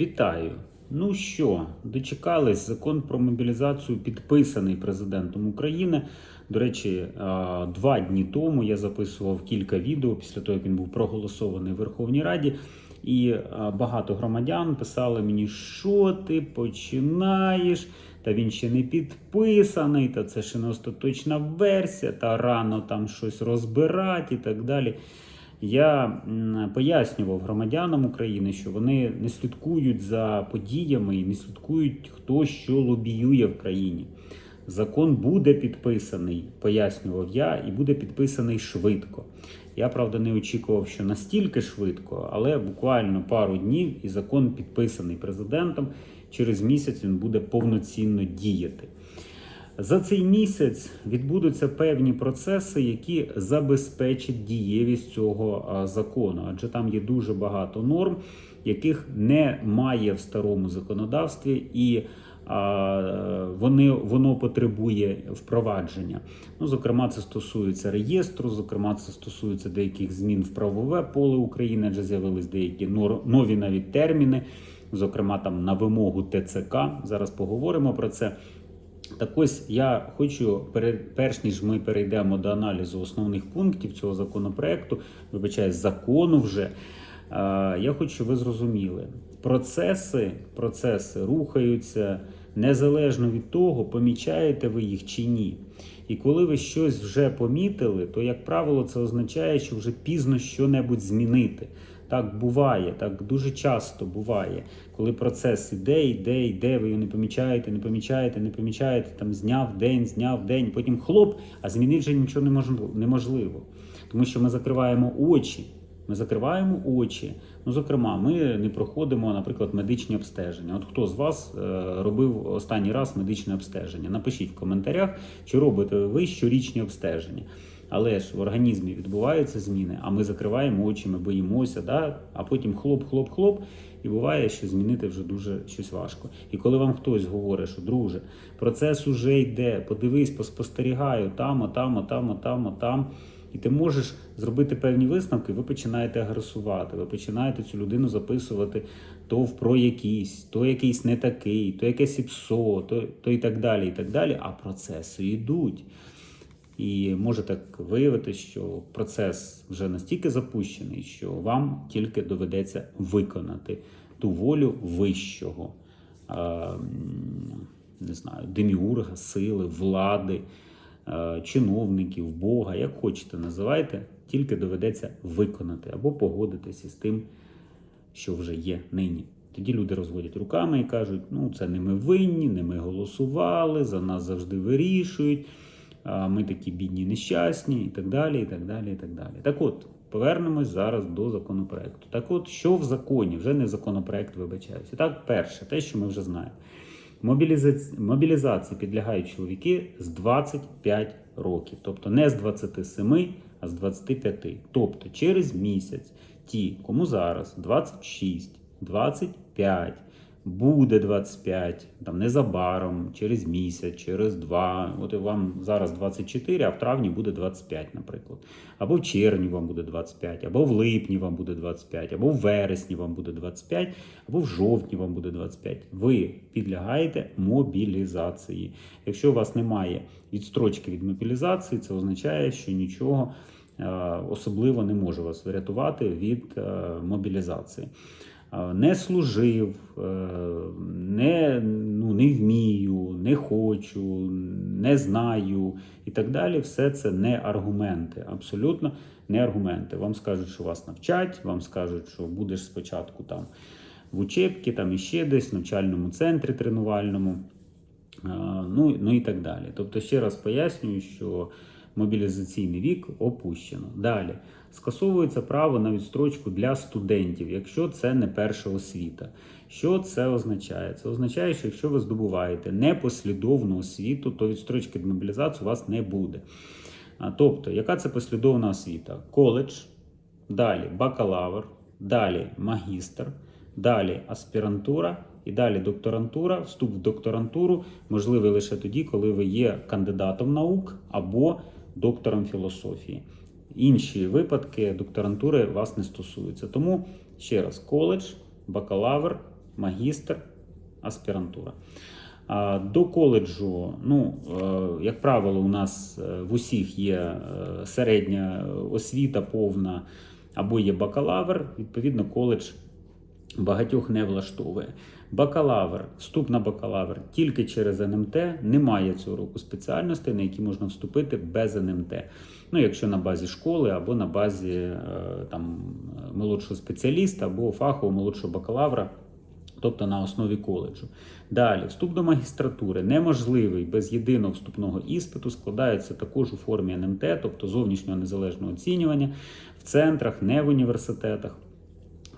Вітаю! Ну що, дочекались закон про мобілізацію, підписаний президентом України. До речі, е, два дні тому я записував кілька відео після того, як він був проголосований в Верховній Раді. І е, багато громадян писали мені, що ти починаєш, та він ще не підписаний, та це ще не остаточна версія, та рано там щось розбирати і так далі. Я пояснював громадянам України, що вони не слідкують за подіями і не слідкують, хто що лобіює в країні. Закон буде підписаний, пояснював я, і буде підписаний швидко. Я правда не очікував, що настільки швидко, але буквально пару днів і закон підписаний президентом. Через місяць він буде повноцінно діяти. За цей місяць відбудуться певні процеси, які забезпечать дієвість цього закону, адже там є дуже багато норм, яких немає в старому законодавстві, і вони, воно потребує впровадження. Ну, зокрема, це стосується реєстру, зокрема, це стосується деяких змін в правове поле України, адже з'явились деякі нові навіть терміни, зокрема там на вимогу ТЦК. Зараз поговоримо про це. Так ось я хочу, перш ніж ми перейдемо до аналізу основних пунктів цього законопроекту, вибачаю, закону вже, я хочу, щоб ви зрозуміли, процеси, процеси рухаються незалежно від того, помічаєте ви їх чи ні. І коли ви щось вже помітили, то, як правило, це означає, що вже пізно що-небудь змінити. Так буває, так дуже часто буває, коли процес іде, йде, йде, ви його не помічаєте, не помічаєте, не помічаєте, там зняв день, зняв день, потім хлоп, а змінити вже нічого неможливо. неможливо. Тому що ми закриваємо очі. Ми закриваємо очі. Ну, зокрема, ми не проходимо, наприклад, медичні обстеження. От хто з вас е, робив останній раз медичне обстеження? Напишіть в коментарях, чи робите ви щорічні обстеження. Але ж в організмі відбуваються зміни, а ми закриваємо очі, ми боїмося, да? а потім хлоп-хлоп-хлоп, і буває, що змінити вже дуже щось важко. І коли вам хтось говорить, що друже, процес уже йде, подивись, поспостерігаю там, отам, отам, отам, отам. І ти можеш зробити певні висновки, ви починаєте агресувати, ви починаєте цю людину записувати то в про якийсь, то якийсь не такий, то якесь іпсо, то, то і так далі, і так далі. А процеси йдуть. І може так виявити, що процес вже настільки запущений, що вам тільки доведеться виконати ту волю вищого, не знаю, деміурга, сили, влади, чиновників, Бога, як хочете називайте, тільки доведеться виконати або погодитися з тим, що вже є нині. Тоді люди розводять руками і кажуть: ну це не ми винні, не ми голосували, за нас завжди вирішують, ми такі бідні, нещасні, і так далі. і так далі, і так далі. Так от, повернемось зараз до законопроекту. Так от, що в законі? Вже не законопроект, вибачаюся. Так, перше, те, що ми вже знаємо. Мобілізації, мобілізації підлягають чоловіки з 25 років, тобто не з 27, а з 25. Тобто через місяць ті, кому зараз 26, 25, буде 25, там незабаром, через місяць, через два. От вам зараз 24, а в травні буде 25, наприклад. Або в червні вам буде 25, або в липні вам буде 25, або в вересні вам буде 25, або в жовтні вам буде 25. Ви підлягаєте мобілізації. Якщо у вас немає відстрочки від мобілізації, це означає, що нічого е, особливо не може вас врятувати від е, мобілізації. Е, Не служив, е, не, ну, не вмію, не хочу, не знаю і так далі. Все це не аргументи, абсолютно не аргументи. Вам скажуть, що вас навчать, вам скажуть, що будеш спочатку там в учебці, там іще десь, в навчальному центрі тренувальному. Е, Ну, ну і так далі. Тобто, ще раз пояснюю, що мобілізаційний вік опущено. Далі скасовується право на відстрочку для студентів, якщо це не перша освіта. Що це означає? Це означає, що якщо ви здобуваєте непослідовну освіту, то відстрочки від мобілізації у вас не буде. Тобто, яка це послідовна освіта? Коледж, далі бакалавр, далі магістр, далі аспірантура і далі докторантура. Вступ в докторантуру можливий лише тоді, коли ви є кандидатом наук або доктором філософії. Інші випадки докторантури вас не стосуються. Тому ще раз, коледж, бакалавр, магістр, аспірантура. До коледжу, ну, е, як правило, у нас е, в усіх є е, середня освіта повна або є бакалавр, відповідно, коледж багатьох не влаштовує. Бакалавр, вступ на бакалавр тільки через НМТ, немає цього року спеціальностей, на які можна вступити без НМТ. Ну, якщо на базі школи або на базі е, там, молодшого спеціаліста або фахового молодшого бакалавра, тобто на основі коледжу. Далі, вступ до магістратури неможливий без єдиного вступного іспиту, складається також у формі НМТ, тобто зовнішнього незалежного оцінювання в центрах, не в університетах.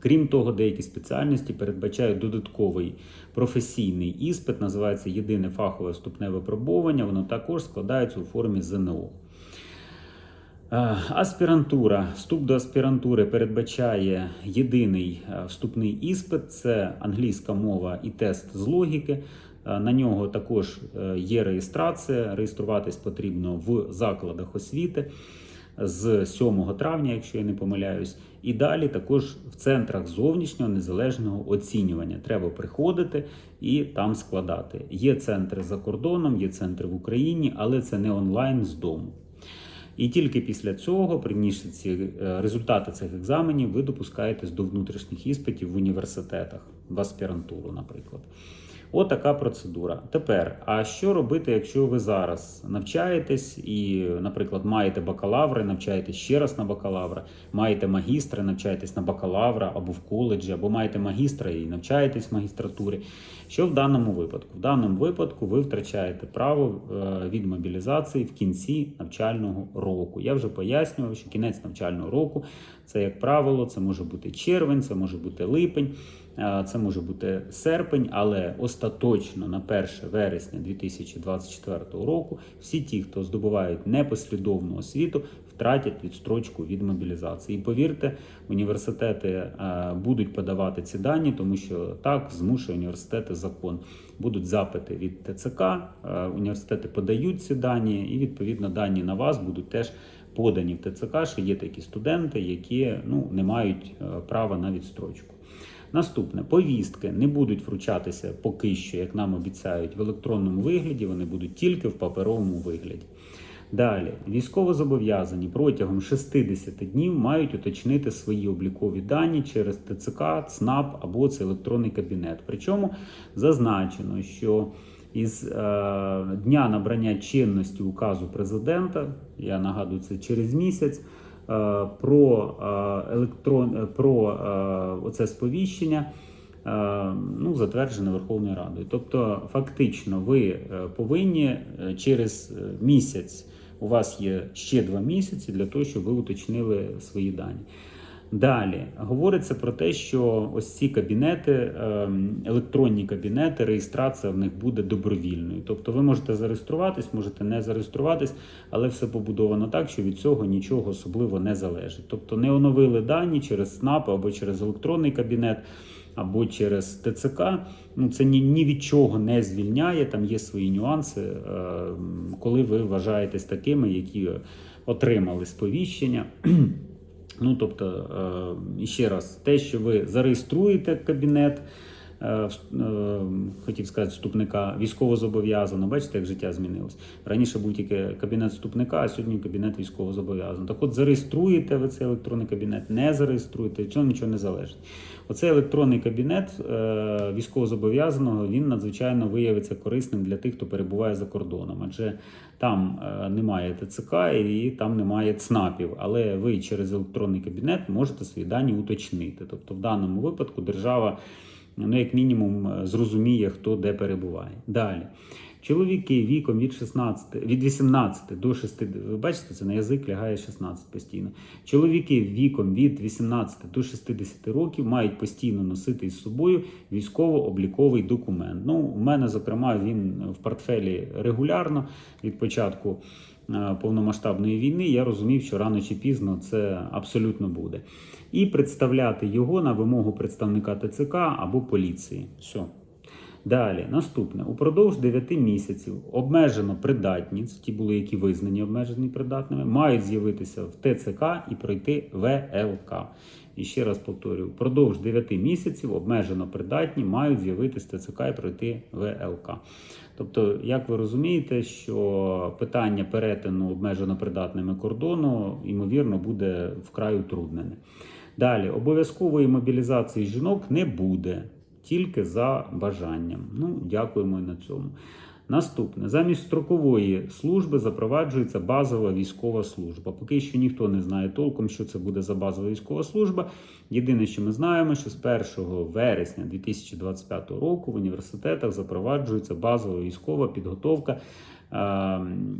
Крім того, деякі спеціальності передбачають додатковий професійний іспит, називається єдине фахове вступне випробування. Воно також складається у формі ЗНО. Е, Аспірантура. Вступ до аспірантури передбачає єдиний е, вступний іспит це англійська мова і тест з логіки. Е, На нього також є реєстрація. Реєструватись потрібно в закладах освіти з 7 травня, якщо я не помиляюсь. І далі також в центрах зовнішнього незалежного оцінювання. Треба приходити і там складати. Є центри за кордоном, є центри в Україні, але це не онлайн з дому. І тільки після цього, прийнявши ці е, результати цих екзаменів, ви допускаєтесь до внутрішніх іспитів в університетах, в аспірантуру, наприклад. От така процедура. Тепер, а що робити, якщо ви зараз навчаєтесь і, наприклад, маєте бакалаври, навчаєтесь ще раз на бакалавра, маєте магістра, навчаєтесь на бакалавра або в коледжі, або маєте магістра і навчаєтесь в магістратурі. Що в даному випадку? В даному випадку ви втрачаєте право е, від мобілізації в кінці навчального року. Я вже пояснював, що кінець навчального року це, як правило, це може бути червень, це може бути липень. Це може бути серпень, але остаточно на 1 вересня 2024 року всі ті, хто здобувають непослідовну освіту, втратять відстрочку від мобілізації. І повірте, університети е, будуть подавати ці дані, тому що так змушує університети закон. Будуть запити від ТЦК, е, університети подають ці дані, і відповідно дані на вас будуть теж подані в ТЦК, що є такі студенти, які ну, не мають е, права на відстрочку. Наступне повістки не будуть вручатися поки що, як нам обіцяють, в електронному вигляді, вони будуть тільки в паперовому вигляді. Далі, військовозобов'язані протягом 60 днів мають уточнити свої облікові дані через ТЦК, ЦНАП або це електронний кабінет. Причому зазначено, що із е, дня набрання чинності указу президента, я нагадую, це через місяць. е, Про е, електрон е, про е, оце сповіщення е, ну, затверджене Верховною Радою. Тобто, фактично, ви е, повинні через місяць. У вас є ще два місяці для того, щоб ви уточнили свої дані. Далі говориться про те, що ось ці кабінети, ем, електронні кабінети, реєстрація в них буде добровільною. Тобто ви можете зареєструватись, можете не зареєструватись, але все побудовано так, що від цього нічого особливо не залежить. Тобто не оновили дані через СНАП або через електронний кабінет. Або через ТЦК, ну це ні, ні від чого не звільняє. Там є свої нюанси, е, коли ви вважаєтесь такими, які отримали сповіщення. Ну, тобто, е, ще раз, те, що ви зареєструєте кабінет, хотів сказати, вступника військовозобов'язаного, бачите, як життя змінилось. Раніше був тільки кабінет вступника, а сьогодні кабінет військовозобов'язаного. Так от зареєструєте ви цей електронний кабінет, не зареєструєте, від цього нічого не залежить. Оцей електронний кабінет е, військовозобов'язаного він надзвичайно виявиться корисним для тих, хто перебуває за кордоном, адже там е, немає ТЦК і там немає ЦНАПів, але ви через електронний кабінет можете свої дані уточнити. Тобто, в даному випадку держава, ну як мінімум, е, зрозуміє, хто де перебуває. Далі. Чоловіки віком від 16, від 18 до 60, ви бачите, це на язик лягає 16 постійно. Чоловіки віком від 18 до 60 років мають постійно носити із собою військово-обліковий документ. Ну, у мене, зокрема, він в портфелі регулярно від початку повномасштабної війни. Я розумів, що рано чи пізно це абсолютно буде. І представляти його на вимогу представника ТЦК або поліції. Все. Далі, наступне. Упродовж 9 місяців обмежено придатні, ті були, які визнані обмежені придатними, мають з'явитися в ТЦК і пройти ВЛК. І ще раз повторюю, впродовж 9 місяців обмежено придатні мають з'явитися ТЦК і пройти ВЛК. Тобто, як ви розумієте, що питання перетину обмежено придатними кордону, ймовірно, буде вкрай утруднене. Далі, обов'язкової мобілізації жінок не буде, тільки за бажанням. Ну, дякуємо і на цьому. Наступне замість строкової служби запроваджується базова військова служба. Поки що ніхто не знає толком, що це буде за базова військова служба. Єдине, що ми знаємо, що з 1 вересня 2025 року в університетах запроваджується базова військова підготовка.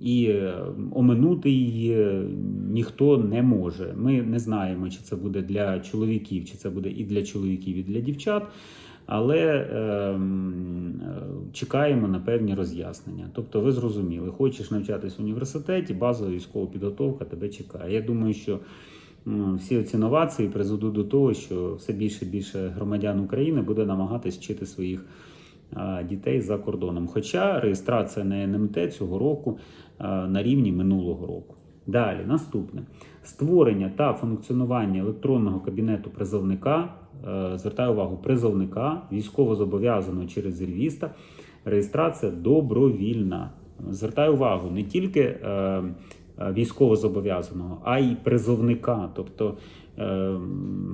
І е, оминути її ніхто не може. Ми не знаємо, чи це буде для чоловіків, чи це буде і для чоловіків, і для дівчат. Але ем, е, чекаємо на певні роз'яснення. Тобто, ви зрозуміли, хочеш навчатись в університеті, базова військова підготовка тебе чекає. Я думаю, що всі ці новації призведуть до того, що все більше і більше громадян України буде намагатись вчити своїх дітей за кордоном. Хоча реєстрація на НМТ цього року на рівні минулого року. Далі, наступне створення та функціонування електронного кабінету призовника. е, Звертаю увагу, призовника військовозобов'язаного через резервіста. Реєстрація добровільна. Звертаю увагу не тільки е, е, військовозобов'язаного, а й призовника. Тобто,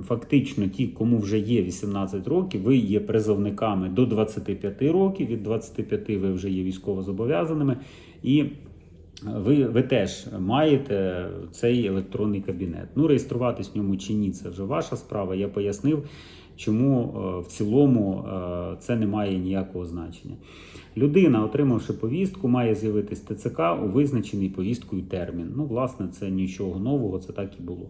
фактично, ті, кому вже є 18 років, ви є призовниками до 25 років. Від 25 ви вже є військовозобов'язаними. І ви, ви теж маєте цей електронний кабінет. Ну, реєструватись в ньому чи ні, це вже ваша справа. Я пояснив, чому е, в цілому е, це не має ніякого значення. Людина, отримавши повістку, має з'явитись ТЦК у визначений повісткою термін. Ну, власне, це нічого нового, це так і було.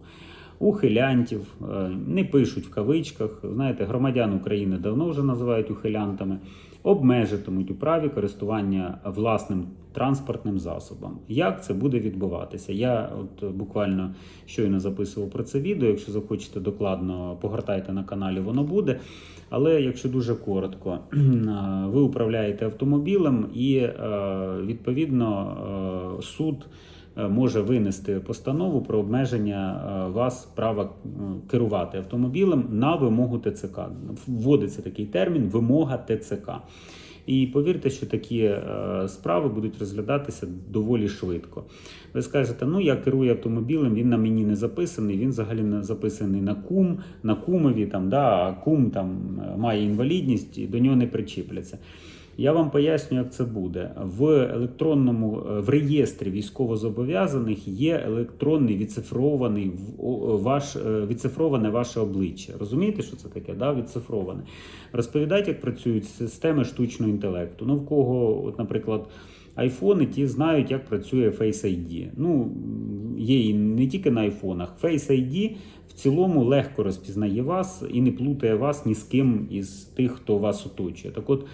Ухилянтів е, не пишуть в кавичках. Знаєте, громадян України давно вже називають ухилянтами обмежитимуть у праві користування власним транспортним засобом. Як це буде відбуватися? Я от буквально щойно записував про це відео. Якщо захочете докладно, погортайте на каналі, воно буде. Але якщо дуже коротко, ви управляєте автомобілем і е, відповідно е, суд. Е, Може винести постанову про обмеження е, вас права е, керувати автомобілем на вимогу ТЦК. Вводиться такий термін вимога ТЦК. І повірте, що такі е, справи будуть розглядатися доволі швидко. Ви скажете, ну я керую автомобілем, він на мені не записаний, він взагалі не записаний на кум, на кумові, там, да, а кум там має інвалідність і до нього не причіпляться. Я вам поясню, як це буде. В електронному е, в реєстрі військовозобов'язаних є електронний відцифрований ваш е, відцифроване ваше обличчя. Розумієте, що це таке? Да? Відцифроване. Розповідають, як працюють системи штучного інтелекту. Ну, в кого, от, наприклад, айфони, ті знають, як працює Face ID. Ну, є і не тільки на айфонах. Face ID в цілому легко розпізнає вас і не плутає вас ні з ким із тих, хто вас оточує. Так от.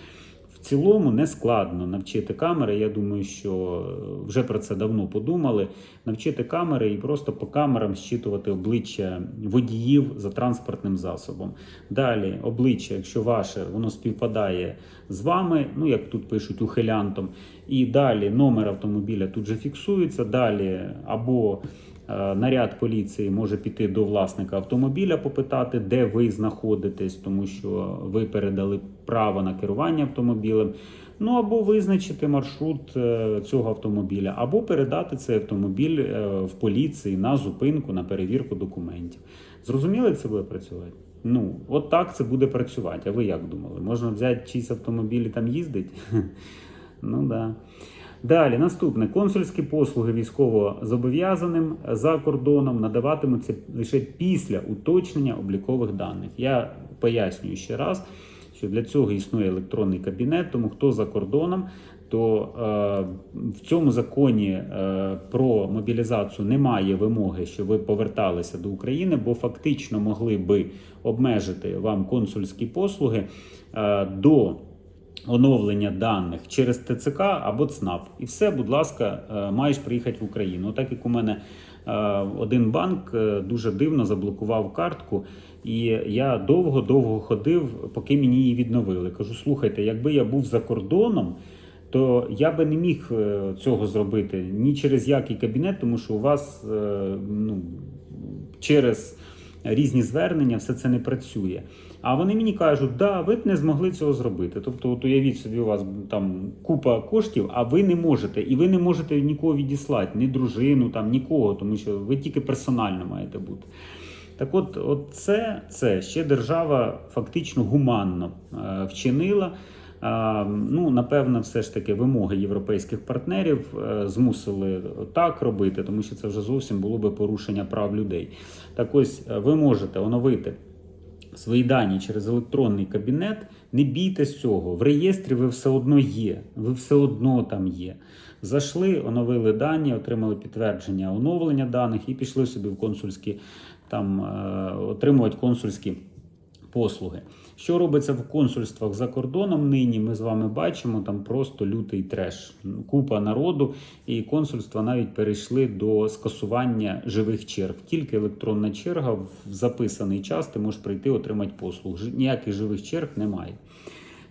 Цілому не складно навчити камери. Я думаю, що вже про це давно подумали. Навчити камери і просто по камерам зчитувати обличчя водіїв за транспортним засобом. Далі обличчя, якщо ваше, воно співпадає з вами, ну як тут пишуть ухилянтом. І далі номер автомобіля тут же фіксується. Далі або Е, Наряд поліції може піти до власника автомобіля, попитати, де ви знаходитесь, тому що ви передали право на керування автомобілем. Ну або визначити маршрут е, цього автомобіля, або передати цей автомобіль е, в поліції на зупинку на перевірку документів. Зрозуміли, це буде працювати? Ну, от так це буде працювати. А ви як думали? Можна взяти чийсь автомобіль і там їздить? Ну да. Далі, наступне консульські послуги військовозобов'язаним за кордоном надаватимуться лише після уточнення облікових даних. Я пояснюю ще раз, що для цього існує електронний кабінет, тому хто за кордоном, то е, в цьому законі е, про мобілізацію немає вимоги, що ви поверталися до України, бо фактично могли би обмежити вам консульські послуги е, до оновлення даних через ТЦК або ЦНАП. І все, будь ласка, е, маєш приїхати в Україну. Так як у мене е, один банк е, дуже дивно заблокував картку, і я довго-довго ходив, поки мені її відновили. Кажу: слухайте, якби я був за кордоном. То я би не міг цього зробити ні через який кабінет, тому що у вас ну, через різні звернення, все це не працює. А вони мені кажуть, да, ви б не змогли цього зробити. Тобто, от уявіть собі, у вас там купа коштів, а ви не можете, і ви не можете нікого відіслати, ні дружину, там нікого, тому що ви тільки персонально маєте бути. Так от, от це, це ще держава фактично гуманно е, вчинила. Е, ну, напевно, все ж таки вимоги європейських партнерів е, змусили так робити, тому що це вже зовсім було би порушення прав людей. Так ось е, ви можете оновити свої дані через електронний кабінет. Не бійтесь цього. В реєстрі ви все одно є, ви все одно там є. Зайшли, оновили дані, отримали підтвердження оновлення даних і пішли собі в консульські там е, отримувати консульські послуги. Що робиться в консульствах за кордоном нині? Ми з вами бачимо там просто лютий треш. Купа народу, і консульства навіть перейшли до скасування живих черг. Тільки електронна черга в записаний час ти можеш прийти отримати послуг. Ніяких живих черг немає.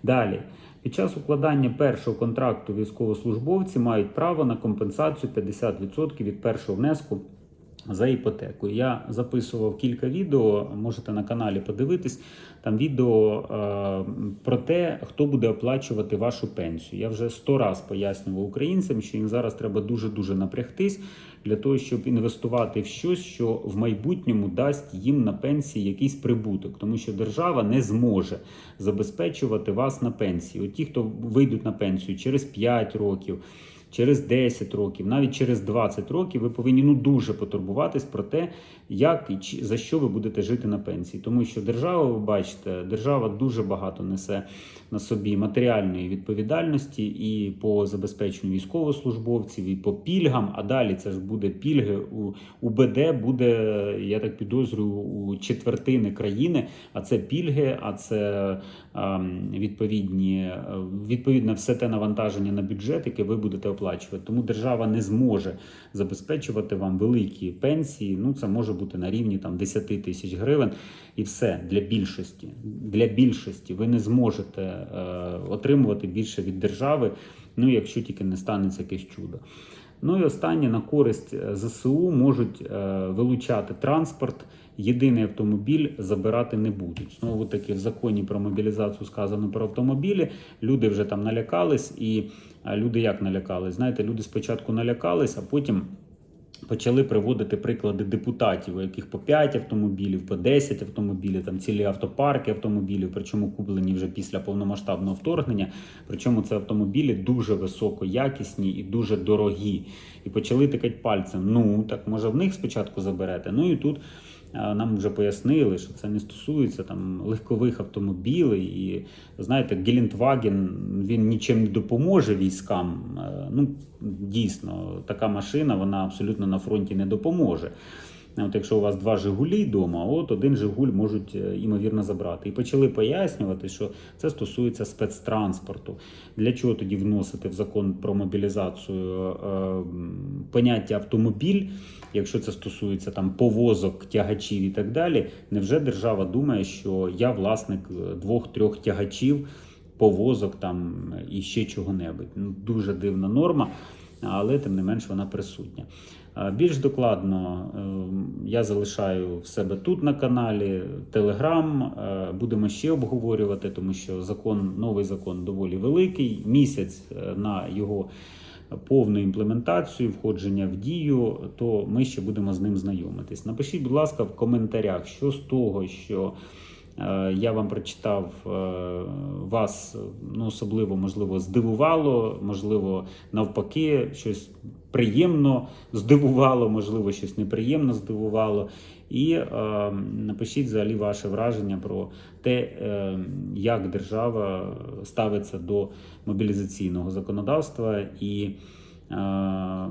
Далі. Під час укладання першого контракту військовослужбовці мають право на компенсацію 50% від першого внеску за іпотеку. Я записував кілька відео, можете на каналі подивитись. Там відео е, про те, хто буде оплачувати вашу пенсію. Я вже сто раз пояснював українцям, що їм зараз треба дуже дуже напрягтись для того, щоб інвестувати в щось, що в майбутньому дасть їм на пенсії якийсь прибуток, тому що держава не зможе забезпечувати вас на пенсії. От ті, хто вийдуть на пенсію через 5 років. Через 10 років, навіть через 20 років, ви повинні ну дуже потурбуватись про те, як і за що ви будете жити на пенсії. Тому що держава, ви бачите, держава дуже багато несе на собі матеріальної відповідальності і по забезпеченню військовослужбовців, і по пільгам. А далі це ж буде пільги у УБД, буде, я так підозрюю, у четвертини країни. А це пільги, а це відповідні е, відповідно все те навантаження на бюджет, яке ви будете оплачувати. Тому держава не зможе забезпечувати вам великі пенсії. Ну це може бути на рівні там 10 тисяч гривень, і все для більшості. Для більшості ви не зможете е, отримувати більше від держави, ну якщо тільки не станеться якесь чудо. Ну і останнє на користь е, ЗСУ можуть е, вилучати транспорт. Єдиний автомобіль забирати не будуть. Знову таки в законі про мобілізацію сказано про автомобілі. Люди вже там налякались, і люди як налякались? Знаєте, люди спочатку налякались, а потім. Почали приводити приклади депутатів, у яких по 5 автомобілів, по 10 автомобілів, там цілі автопарки автомобілів, причому куплені вже після повномасштабного вторгнення. Причому це автомобілі дуже високоякісні і дуже дорогі. І почали тикати пальцем. Ну так може в них спочатку заберете. Ну і тут нам вже пояснили, що це не стосується там легкових автомобілів. І знаєте, Гелендваген він нічим не допоможе військам. Е, Ну дійсно, така машина вона абсолютно на фронті не допоможе. От якщо у вас два Жигулі вдома, от один Жигуль можуть е, ймовірно забрати. І почали пояснювати, що це стосується спецтранспорту. Для чого тоді вносити в закон про мобілізацію е, поняття автомобіль, якщо це стосується там повозок, тягачів і так далі? Невже держава думає, що я власник е, двох-трьох тягачів? повозок там і ще чого-небудь. Ну, дуже дивна норма, але тим не менш вона присутня. Більш докладно е, я залишаю в себе тут на каналі Телеграм. Будемо ще обговорювати, тому що закон, новий закон доволі великий. Місяць е, на його повну імплементацію, входження в дію, то ми ще будемо з ним знайомитись. Напишіть, будь ласка, в коментарях, що з того, що я вам прочитав, е, вас ну, особливо можливо здивувало, можливо, навпаки, щось приємно здивувало, можливо, щось неприємно здивувало. І е, напишіть взагалі ваше враження про те, е, як держава ставиться до мобілізаційного законодавства, і е,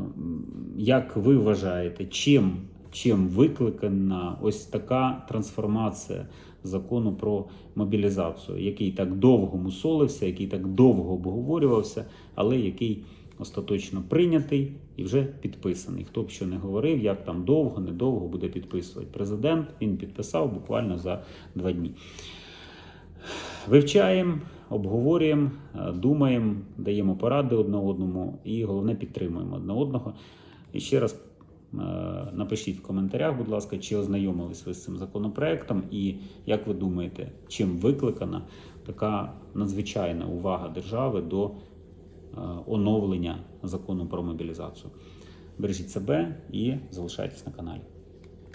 як ви вважаєте, чим, чим викликана ось така трансформація закону про мобілізацію, який так довго мусолився, який так довго обговорювався, але який остаточно прийнятий і вже підписаний. Хто б що не говорив, як там довго, недовго буде підписувати президент. Він підписав буквально за два дні. Вивчаємо, обговорюємо, е, думаємо, даємо поради одне одному і головне підтримуємо одне одного. І ще раз Напишіть в коментарях, будь ласка, чи ознайомились ви з цим законопроектом, і як ви думаєте, чим викликана така надзвичайна увага держави до е, оновлення закону про мобілізацію. Бережіть себе і залишайтесь на каналі.